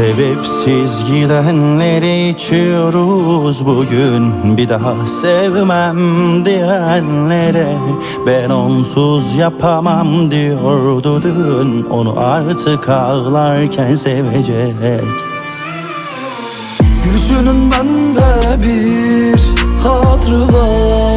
Sebepsiz gidenleri içiyoruz bugün. Bir daha sevmem diyenlere Ben onsuz yapamam diyordu dün. Onu artık ağlarken sevecek. Gülüşünün bende bir hatırı var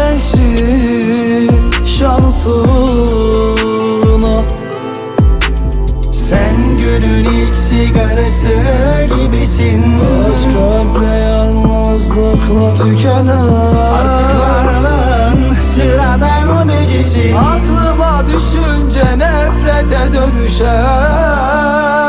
Gençlik şansına. Sen günün ilk sigarası gibisin. Aşk kalple yalnızlıkla tükenen Artık varlığın sıradan ömecisin Aklıma düşünce nefrete dönüşen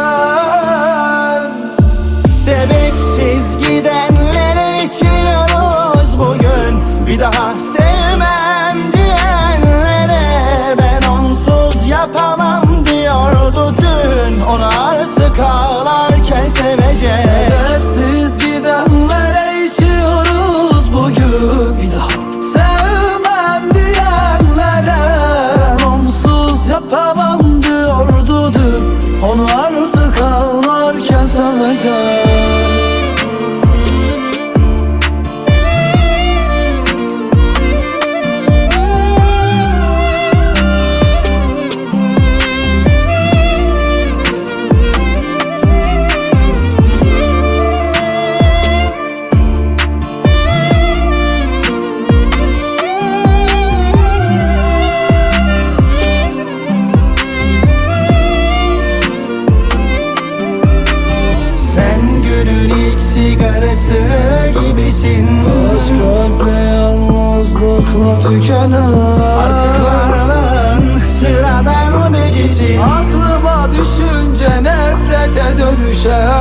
yalnızlıkla tükenen Artık varlığın sıradan ömecisin Aklıma düşünce nefrete dönüşen.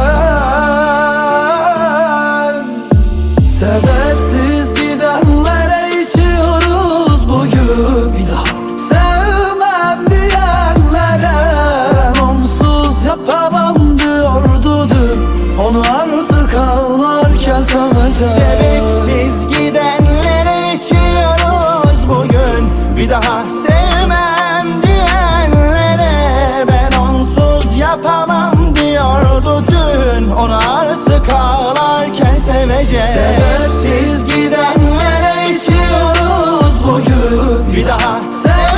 Sebepsiz gidenlere içiyoruz bugün. Bir daha sevmem diyenlere Ben onsuz yapamam diyordu dün. Onu artık ağlarken seveceğim bugün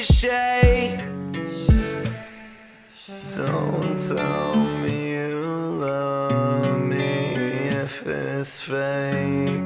cliche. Don't tell me you love me if it's fake.